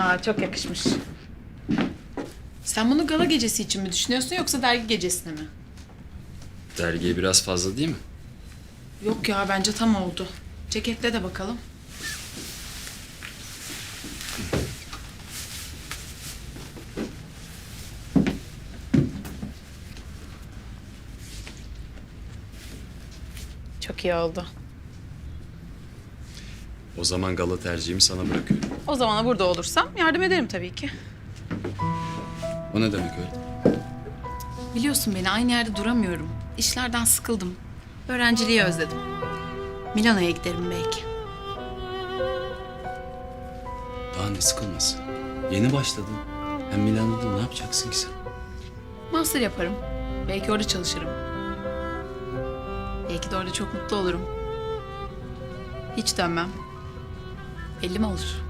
Aa çok yakışmış. Sen bunu gala gecesi için mi düşünüyorsun yoksa dergi gecesine mi? Dergiye biraz fazla değil mi? Yok ya bence tam oldu. Ceketle de bakalım. Çok iyi oldu. O zaman gala tercihimi sana bırakıyorum. O zaman burada olursam yardım ederim tabii ki. O ne demek öyle? Biliyorsun beni aynı yerde duramıyorum. İşlerden sıkıldım. Öğrenciliği özledim. Milano'ya giderim belki. Daha ne sıkılması? Yeni başladın. Hem Milano'da ne yapacaksın ki sen? Master yaparım. Belki orada çalışırım. Belki de orada çok mutlu olurum. Hiç dönmem. Belli mi olur?